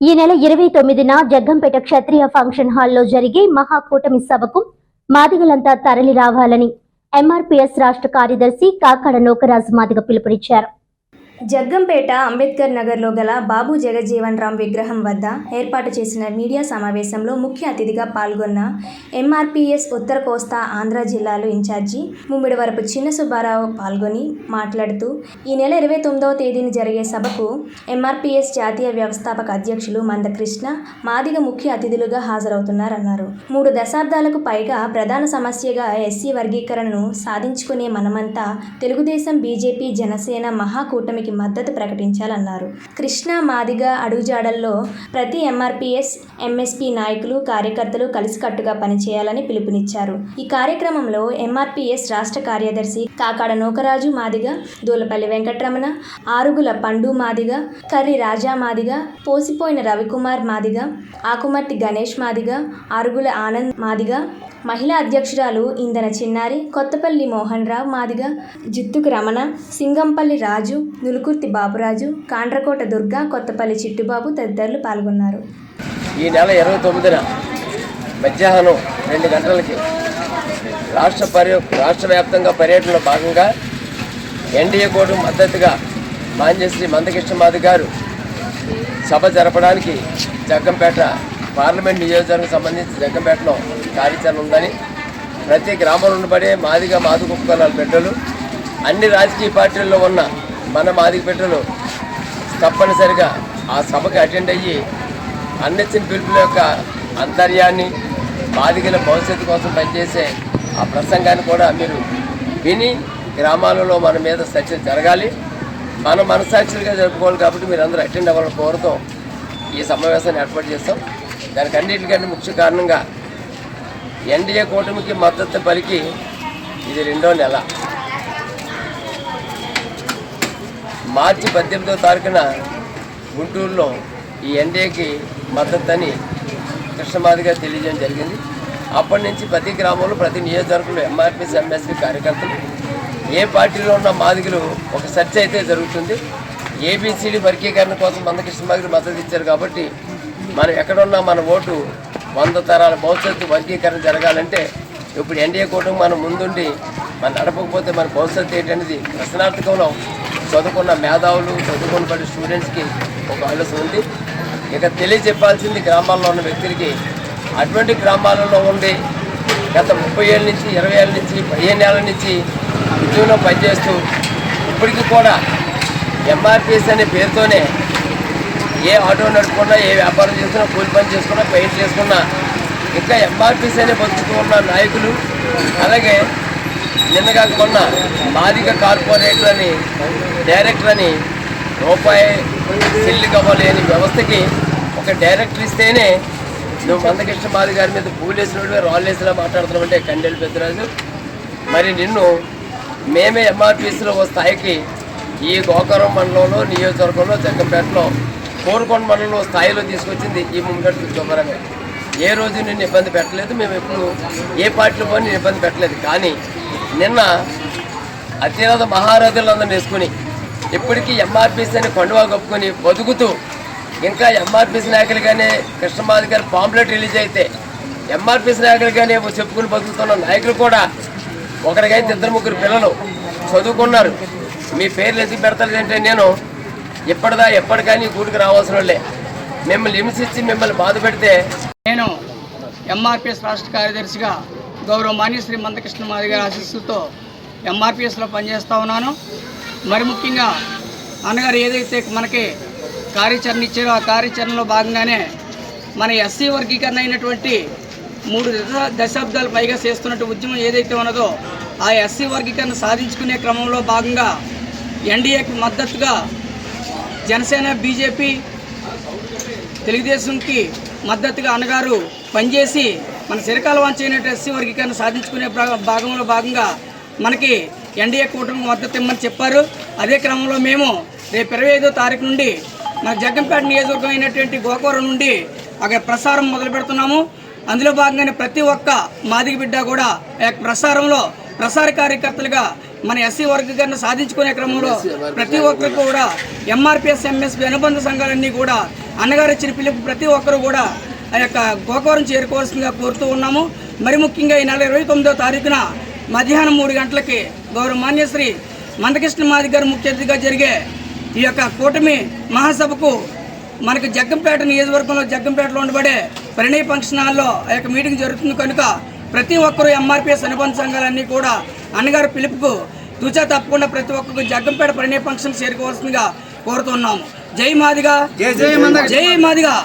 ఈ నెల ఇరవై తొమ్మిదిన జగ్గంపేట క్షత్రియ ఫంక్షన్ హాల్లో జరిగే మహాకూటమి సభకు మాదిగలంతా తరలి రావాలని ఎంఆర్పీఎస్ రాష్ట్ర కార్యదర్శి కాకాడ నోకరాజు మాదిగ పిలుపునిచ్చారు. జగ్గంపేట అంబేద్కర్ నగర్లో గల బాబు జగజ్జీవన్ రామ్ విగ్రహం వద్ద ఏర్పాటు చేసిన మీడియా సమావేశంలో ముఖ్య అతిథిగా పాల్గొన్న ఎంఆర్పిఎస్ ఉత్తర కోస్తా ఆంధ్ర జిల్లాలో ఇన్ఛార్జి ముమ్మిడివరపు చిన్న సుబ్బారావు పాల్గొని మాట్లాడుతూ ఈ నెల ఇరవై తొమ్మిదవ తేదీన జరిగే సభకు ఎంఆర్పీఎస్ జాతీయ వ్యవస్థాపక అధ్యక్షులు మందకృష్ణ మాదిగ ముఖ్య అతిథులుగా హాజరవుతున్నారన్నారు. మూడు దశాబ్దాలకు పైగా ప్రధాన సమస్యగా ఎస్సీ వర్గీకరణను సాధించుకునే మనమంతా తెలుగుదేశం బీజేపీ జనసేన మహాకూటమికి మద్దతు ప్రకటించాలన్నారు. కృష్ణా మాదిగ అడుగుజాడల్లో ప్రతి ఎంఆర్పీఎస్ ఎంఎస్పీ నాయకులు కార్యకర్తలు కలిసికట్టుగా పనిచేయాలని పిలుపునిచ్చారు. ఈ కార్యక్రమంలో ఎంఆర్పీఎస్ రాష్ట్ర కార్యదర్శి కాకాడ నూకరాజు మాదిగ దూలపల్లి వెంకటరమణ ఆరుగుల పండు మాదిగ కర్రి రాజా మాదిగ పోసిపోయిన రవికుమార్ మాదిగ ఆకుమర్తి గణేష్ మాదిగ ఆరుగుల ఆనంద్ మాదిగ మహిళా అధ్యక్షురాలు ఇందన చిన్నారి కొత్తపల్లి మోహన్ రావు మాదిగ జిత్తుకు రమణ సింగంపల్లి రాజు నులుకుర్తి బాబురాజు కాండ్రకోట దుర్గా కొత్తపల్లి చిట్టుబాబు తదితరులు పాల్గొన్నారు. ఈ నెల ఇరవై తొమ్మిదిన మధ్యాహ్నం రెండు గంటలకి రాష్ట్ర పర్య రాష్ట్ర వ్యాప్తంగా పర్యటనలో భాగంగా ఎన్డీఏ కోర్టు మద్దతుగా మాంజశ్రీ మందకృష్ణ మాది గారు సభ జరపడానికి జగ్గంపేట పార్లమెంట్ నియోజకవర్గానికి సంబంధించి జగ్గంపేటలో కార్యాచరణ ఉందని ప్రతి గ్రామంలో ఉండబడే మాదిగా మాదిగ కుక్కల బిడ్డలు అన్ని రాజకీయ పార్టీల్లో ఉన్న మన మాదిగ బిడ్డలు తప్పనిసరిగా ఆ సభకు అటెండ్ అయ్యి అన్నిచ్చిన పిలుపుల యొక్క అంతర్యాన్ని బాధికల భవిష్యత్తు కోసం పనిచేసే ఆ ప్రసంగాన్ని కూడా మీరు విని గ్రామాలలో మన మీద చర్చలు జరగాలి. మన మనసాక్షులుగా జరుపుకోవాలి కాబట్టి మీరు అందరూ అటెండ్ అవ్వాలని కోరుతూ ఈ సమావేశాన్ని ఏర్పాటు చేస్తాం. దానికి అన్నిటికంటే ముఖ్య కారణంగా ఎన్డీఏ కూటమికి మద్దతు పలికి ఇది రెండో నెల. మార్చి పద్దెనిమిదో తారీఖున గుంటూరులో ఈ ఎన్డీఏకి మద్దతు అని కృష్ణమాదిగా తెలియజేయడం జరిగింది. అప్పటి నుంచి ప్రతి గ్రామంలో ప్రతి నియోజకవర్గంలో ఎంఆర్పీసీ ఎంఎస్పీ కార్యకర్తలు ఏ పార్టీలో ఉన్న మాదిగలు ఒక చర్చ అయితే జరుగుతుంది. ఏబీసీడీ వర్గీకరణ కోసం మందకృష్ణమాదిగలు మద్దతు ఇచ్చారు కాబట్టి మనం ఎక్కడున్నా మన ఓటు వంద తరాల భవిష్యత్తు వర్గీకరణ జరగాలంటే ఇప్పుడు ఎన్డీఏ కూటమి మనం ముందుండి మనం నడపకపోతే మన భవిష్యత్తు ఏంటనేది ప్రశ్నార్థకంలో చదువుకున్న మేధావులు చదువుకున్న పడి స్టూడెంట్స్కి ఒక ఆలోచన ఉంది. ఇక తెలియజెప్పాల్సింది గ్రామాల్లో ఉన్న వ్యక్తులకి. అటువంటి గ్రామాలలో ఉండి గత ముప్పై ఏళ్ళ నుంచి ఇరవై ఏళ్ళ నుంచి పదిహేను ఏళ్ళ నుంచి ఉద్యోగంలో పనిచేస్తూ ఇప్పటికీ కూడా ఎంఆర్పిఎస్ అనే పేరుతోనే ఏ ఆటో నడుపుకున్నా ఏ వ్యాపారం చేసుకున్నా కూలి పని చేసుకున్నా పెయింట్ చేసుకున్నా ఇంకా ఎంఆర్పిఎస్ అనే బతుకుతూ ఉన్న నాయకులు అలాగే నిన్నగా కొన్న మాదిక కార్పొరేటర్ అని డైరెక్టర్ అని రూపాయి చెల్లి కవ్వలేని వ్యవస్థకి ఒక డైరెక్టర్ ఇస్తేనే నువ్వు మందకృష్ణ మాది గారి మీద పూలేసినట్టు రాళ్ళేసినా మాట్లాడుతున్నావంటే కండెలు పెద్దరాజు. మరి నిన్ను మేమే ఎంఆర్పిఎస్లో ఓ స్థాయికి ఈ గోకరం మండలంలో నియోజకవర్గంలో జగ్గంపేటలో కోరుకొండ మండలంలో స్థాయిలో తీసుకొచ్చింది ఈ ముంగట్ శుభ్రంగా ఏ రోజు నేను ఇబ్బంది పెట్టలేదు మేము ఎప్పుడు ఏ పార్టీలో పోయి నేను ఇబ్బంది పెట్టలేదు. కానీ నిన్న అత్యనాథ మహారథులందరిని వేసుకుని ఇప్పటికీ ఎంఆర్పీసీ అని కొండవా కప్పుకొని బతుకుతూ ఇంకా ఎంఆర్పీసీ నాయకులుగానే కృష్ణమాది గారు పాంప్లెట్ రిలీజ్ అయితే ఎంఆర్పీసీ నాయకులుగానే చెప్పుకుని బతుకుతున్న నాయకులు కూడా ఒకరికైతే ఇద్దరు ముగ్గురు పిల్లలు చదువుకున్నారు. మీ పేర్లు ఎందుకు పెడతారు నేను ఎప్పటిదా ఎప్పటికైనా గూడికి రావాల్సిన వాళ్ళే. మిమ్మల్ని హింసించి మిమ్మల్ని బాధ పెడితే నేను ఎంఆర్పిఎస్ రాష్ట్ర కార్యదర్శిగా గౌరవ మాని శ్రీ మందకృష్ణ మాది గారి ఆశీస్సుతో ఎంఆర్పిఎస్లో పనిచేస్తూ ఉన్నాను. మరి ముఖ్యంగా అన్నగారు ఏదైతే మనకి కార్యాచరణ ఇచ్చారో ఆ కార్యాచరణలో భాగంగానే మన ఎస్సీ వర్గీకరణ అయినటువంటి మూడు దశాబ్దాలు పైగా చేస్తున్నట్టు ఉద్యమం ఏదైతే ఉన్నదో ఆ ఎస్సీ వర్గీకరణ సాధించుకునే క్రమంలో భాగంగా ఎన్డీఏకి మద్దతుగా జనసేన బీజేపీ తెలుగుదేశంకి మద్దతుగా అన్నగారు పనిచేసి మన చిరకాల వంచైనట్టు ఎస్సీ వర్గీకరణ సాధించుకునే భాగంలో భాగంగా మనకి ఎన్డీఏ కూటమి మద్దతు ఇమ్మని చెప్పారు. అదే క్రమంలో మేము రేపు ఇరవై ఐదో తారీఖు నుండి మన జగ్గంపేట నియోజకవర్గం అయినటువంటి గోకవరం నుండి అక్కడ ప్రసారం మొదలు పెడుతున్నాము. అందులో భాగంగానే ప్రతి ఒక్క మాదిగ బిడ్డ కూడా ఆ యొక్క ప్రసారంలో ప్రసార కార్యకర్తలుగా మన ఎస్సీ వర్గీకరణ సాధించుకునే క్రమంలో ప్రతి ఒక్కరు కూడా ఎంఆర్పిఎస్ ఎంఎస్పి అనుబంధ సంఘాలన్నీ కూడా అన్నగారు ఇచ్చిన పిలుపు ప్రతి ఒక్కరు కూడా ఆ యొక్క గోకవరం చేరుకోవాల్సిందిగా కోరుతూ ఉన్నాము. మరి ముఖ్యంగా ఈ నెల ఇరవై తొమ్మిదో తారీఖున మధ్యాహ్నం మూడు గంటలకి గౌరవ మాన్యశ్రీ మందకృష్ణ మాది గారు ముఖ్య అతిథిగా జరిగే ఈ యొక్క కూటమి మహాసభకు మనకి జగ్గంపేట నియోజకవర్గంలో జగ్గంపేటలో ఉండబడే పరిణయ ఫంక్షన్ హాల్లో ఆ యొక్క మీటింగ్ జరుగుతుంది. కనుక ప్రతి ఒక్కరూ ఎంఆర్పిఎస్ అనుబంధ సంఘాలన్నీ కూడా అన్నగారి పిలుపుకు తుచా తప్పకుండా ప్రతి ఒక్కరికి జగ్గంపేట పరిణయ ఫంక్షన్ చేరుకోవాల్సిందిగా కోరుతున్నాము. జై మాదిగా. జై జై మాదిగా.